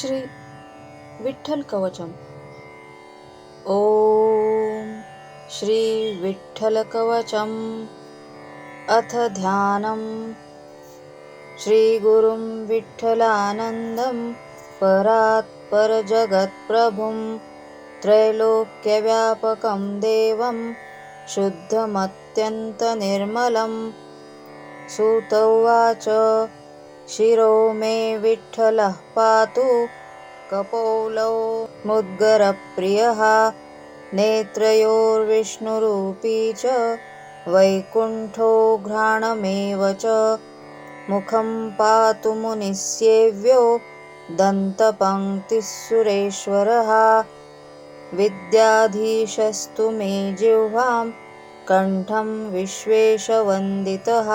श्री विठ्ठल कवचम। ॐ श्री विठ्ठल कवचम। अथ ध्यानं श्रीगुरुं विठ्ठलानन्दं। परात् परजगत्प्रभुं। त्रैलोक्यव्यापकं देवं। शुद्धमत्यन्तनिर्मलं। सूत उवाच शिरो मे विठ्ठलः पातु कपोलौ मुद्गरप्रियः नेत्रयोर्विष्णुरूपी च वैकुण्ठो घ्राणमेव च। मुखं पातु मुनिसेव्यो दन्तपङ्क्तिः सुरेश्वरः। विद्याधीशस्तु मे जिह्वां कण्ठं विश्वेशवन्दितः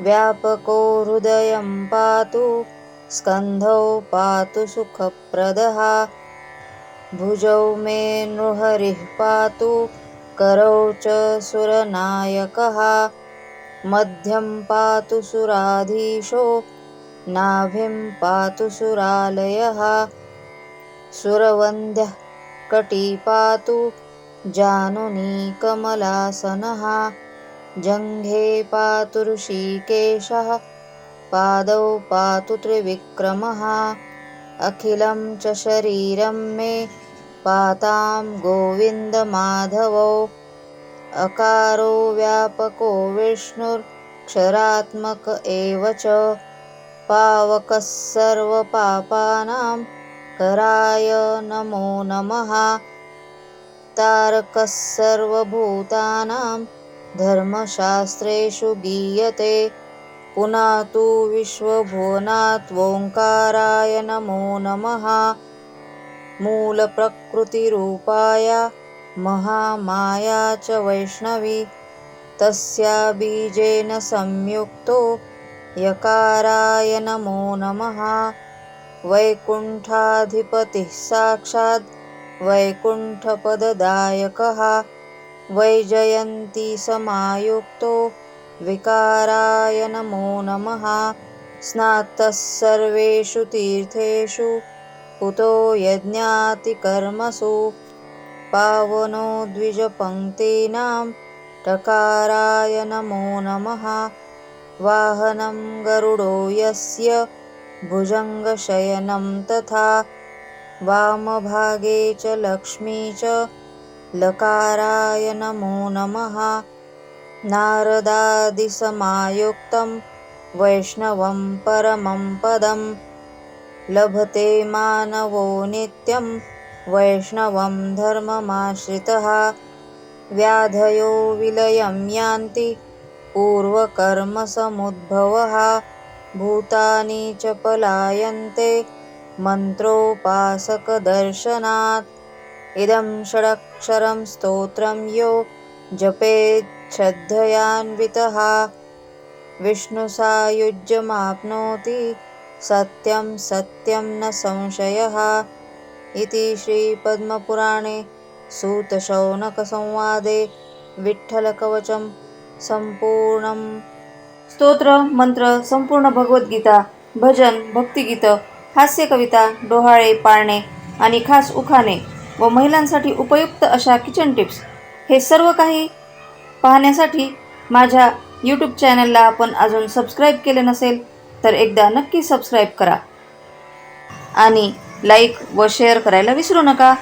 व्यापको हृदयं पातु स्कन्धौ पातु सुखप्रदः। भुजौ मे नृहरिः पातु करौ च सुरनायकः। मध्यं पातु सुराधीशो नाभिं पातु सुरालयः। सुरवन्द्यः कटी पातु जानुनीकमलासनः जङ्घे पातु ऋषिकेशः पादौ पातु त्रिविक्रमः अखिलं च शरीरं मे पातां गोविन्दमाधवौ अकारो व्यापको विष्णुर्क्षरात्मक एव च पावकः सर्वपापानां कराय नमो नमः तारकः सर्वभूतानां धर्मशास्त्रेषु गीयते। पुनातु विश्वभुवनात्वोङ्काराय नमो नमः। मूलप्रकृतिरूपाय महामाया च वैष्णवी। तस्या बीजेन संयुक्तो यकाराय नमो नमः। वैकुण्ठाधिपतिः साक्षात् वैकुण्ठपददायकः। वैजयन्तीसमायुक्तो विकाराय नमो नमः। स्नातः सर्वेषु तीर्थेषु पुतो यज्ञातिकर्मसु पावनो द्विजपङ्क्तीनां टकाराय नमो नमः। वाहनं गरुडो यस्य भुजङ्गशयनं तथा वामभागे च लक्ष्मी च लकाराय नमो नमः। नारदादिसमायुक्तं वैष्णवं परमं पदं। लभते मानवो नित्यं वैष्णवं धर्ममाश्रितः। व्याधयो विलयं यान्ति पूर्वकर्मसमुद्भवः। भूतानि च पलायन्ते मन्त्रोपासकदर्शनात्। इदं षडक्षरं स्तोत्रं यो जपेच्छ्रद्धयान्वितः विष्णुसायुज्यमाप्नोति सत्यं सत्यं न संशयः इति श्रीपद्मपुराणे सूतशौनकसंवादे विठ्ठलकवचं सम्पूर्णं स्तोत्र मंत्र संपूर्ण भगवद्गीता भजन भक्तिगीत हास्यकविता डोहाळे पाळणे आणि खास उखाणे। व महिलांसाठी उपयुक्त अशा किचन टिप्स हे सर्व काही पाहण्यासाठी माझ्या यूट्यूब चॅनलला आपण अजून सबस्क्राईब केले नसेल तर एकदा नक्की सबस्क्राईब करा. आणि लाईक व शेअर करायला विसरू नका.